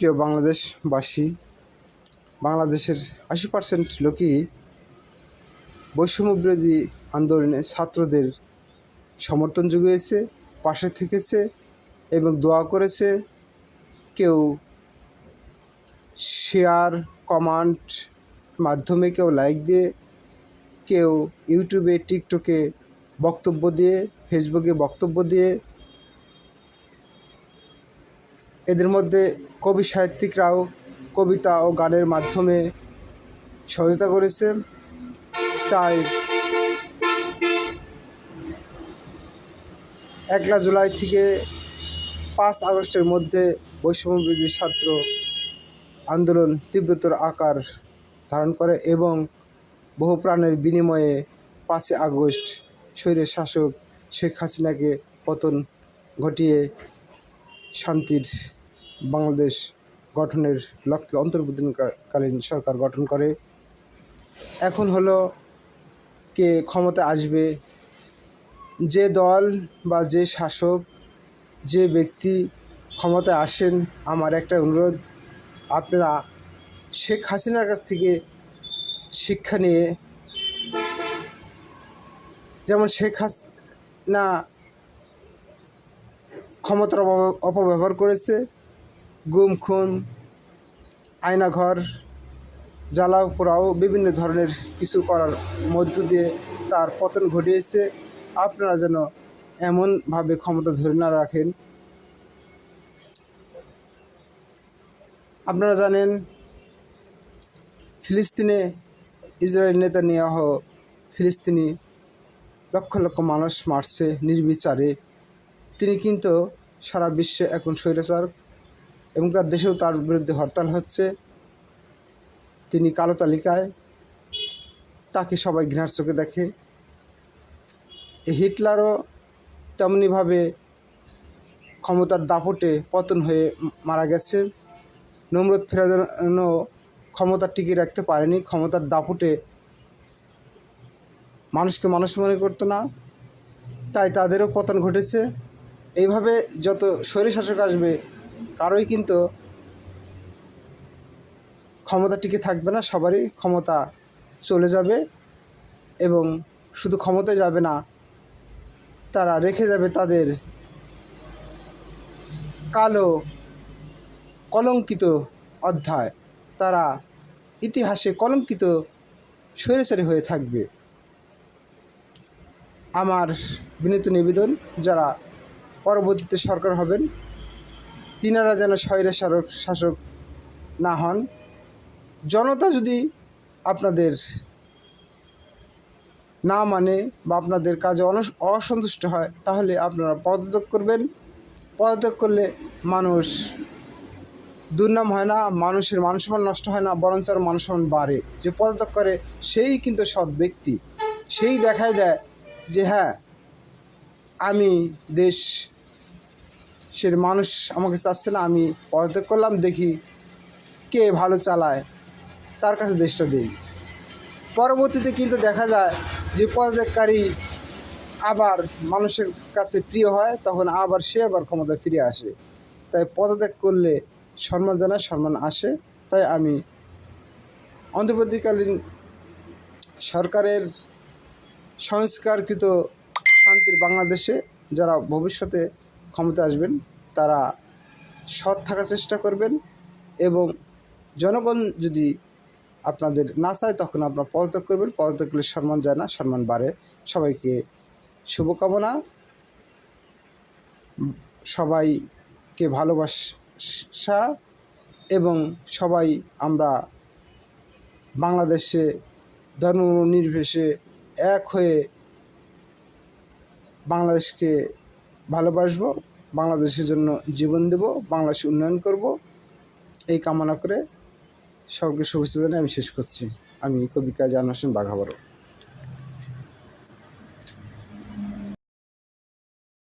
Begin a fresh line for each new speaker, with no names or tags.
প্রিয় বাংলাদেশবাসী, বাংলাদেশের আশি পার্সেন্ট লোকই বৈষম্য বিরোধী আন্দোলনে ছাত্রদের সমর্থন জুগিয়েছে, পাশে থেকেছে এবং দোয়া করেছে কেউ শেয়ার কমান্ড মাধ্যমে কেউ লাইক দিয়ে, কেউ ইউটিউবে টিকটকে বক্তব্য দিয়ে ফেসবুকে বক্তব্য দিয়ে, এদের মধ্যে কবি সাহিত্যিকরাও কবিতা ও গানের মাধ্যমে সহযোগিতা করেছে। তাই একলা জুলাই থেকে পাঁচ আগস্টের মধ্যে বৈষম্যবিরোধী ছাত্র আন্দোলন তীব্রতর আকার ধারণ করে এবং বহু প্রাণের বিনিময়ে পাঁচই আগস্ট স্বৈরের শাসক শেখ হাসিনাকে পতন ঘটিয়ে শান্তির বাংলাদেশ গঠনের লক্ষ্যে অন্তর্বর্তীকালীন সরকার গঠন করে। এখন হলো কে ক্ষমতা আসবে, যে দল বা যে শাসক, যে ব্যক্তি ক্ষমতায় আসেন, আমার একটা অনুরোধ, আপনারা শেখ হাসিনার কাছ থেকে শিক্ষা নিয়ে, যেমন শেখ হাসিনা ক্ষমতার অপব্য- অপব্যবহার করেছে গুম, খুন, আয়নাঘর জ্বালাও পোড়াও বিভিন্ন ধরনের কিছু করার মধ্য দিয়ে তার পতন ঘটিয়েছে। আপনারা যেন এমনভাবে ক্ষমতা ধরে না রাখেন। আপনারা জানেন, ফিলিস্তিনে ইসরায়েল নেতা নেওয়া ফিলিস্তিনি লক্ষ লক্ষ মানুষ মারছে নির্বিচারে। তিনি কিন্তু সারা বিশ্বে এখন স্বৈরাচার এবং তার দেশেও তার বিরুদ্ধে হরতাল হচ্ছে। তিনি কালো তালিকায়। তাকে সবাই ঘৃণার চোখে দেখে। হিটলারও তেমনিভাবে ক্ষমতার দাপটে পতন হয়ে মারা গেছে। নমরুদ ফেরানো ক্ষমতা টিকিয়ে রাখতে পারেনি। ক্ষমতার দাপটে মানুষকে মানুষ মনে করতো না। তাই তাদেরও পতন ঘটেছে। এইভাবে যত শরীর শাসক আসবে কারোই কিন্তু ক্ষমতা টিকে থাকবে না, সবারই ক্ষমতা চলে যাবে এবং শুধু ক্ষমতায় যাবে না, তারা রেখে যাবে তাদের কালো, কলঙ্কিত অধ্যায়। তারা ইতিহাসে কলঙ্কিত সরে সরে হয়ে থাকবে। আমার বিনীত নিবেদন, যারা পরবর্তীতে সরকার হবেন তিনারা যেন স্বৈরা শাসক শাসক না হন। জনতা যদি আপনাদের না মানে বা আপনাদের কাজে অসন্তুষ্ট হয়, তাহলে আপনারা পদত্যাগ করবেন। পদত্যাগ করলে মানুষ দুর্নাম হয় না, মানুষের মানসম্মান নষ্ট হয় না, বরঞ্চ আরও মানসম্মান বাড়ে। যে পদত্যাগ করে, সেই কিন্তু সৎ ব্যক্তি। সেই দেখায় দেয় যে হ্যাঁ আমি দেশ সে মানুষ আমাকে চাচ্ছে না, আমি পদত্যাগ করলাম, দেখি কে ভালো চালায়, তার কাছে দেশটা দিই। পরবর্তীতে কিন্তু দেখা যায় যে পদত্যাগকারী আবার মানুষের কাছে প্রিয় হয়, তখন আবার সে আবার ক্ষমতায় ফিরে আসে। তাই পদত্যাগ করলে সম্মান জানায়, সম্মান আসে। তাই আমি অন্তর্বর্তীকালীন সরকারের সংস্কারকৃত শান্তির বাংলাদেশে, যারা ভবিষ্যতে ক্ষমতা আসবেন, তারা সৎ থাকার চেষ্টা করবেন এবং জনগণ যদি আপনাদের না চায় তখন আপনারা পদত্যাগ করবেন, পদত্যাগ করলে সম্মান যায় না, সম্মান বাড়ে। সবাইকে শুভকামনা। সবাইকে ভালোবাসা এবং সবাই আমরা বাংলাদেশে ধর্ম নির্বিশেষে এক হয়ে বাংলাদেশকে ভালোবাসবো, বাংলাদেশের জন্য জীবন দেব, বাংলাদেশ উন্নয়ন করব। এই কামনা করে সবকে শুভেচ্ছা জানিয়ে আমি শেষ করছি। আমি কবি কাজী আনোয়ার হোসেন বাঘাবারো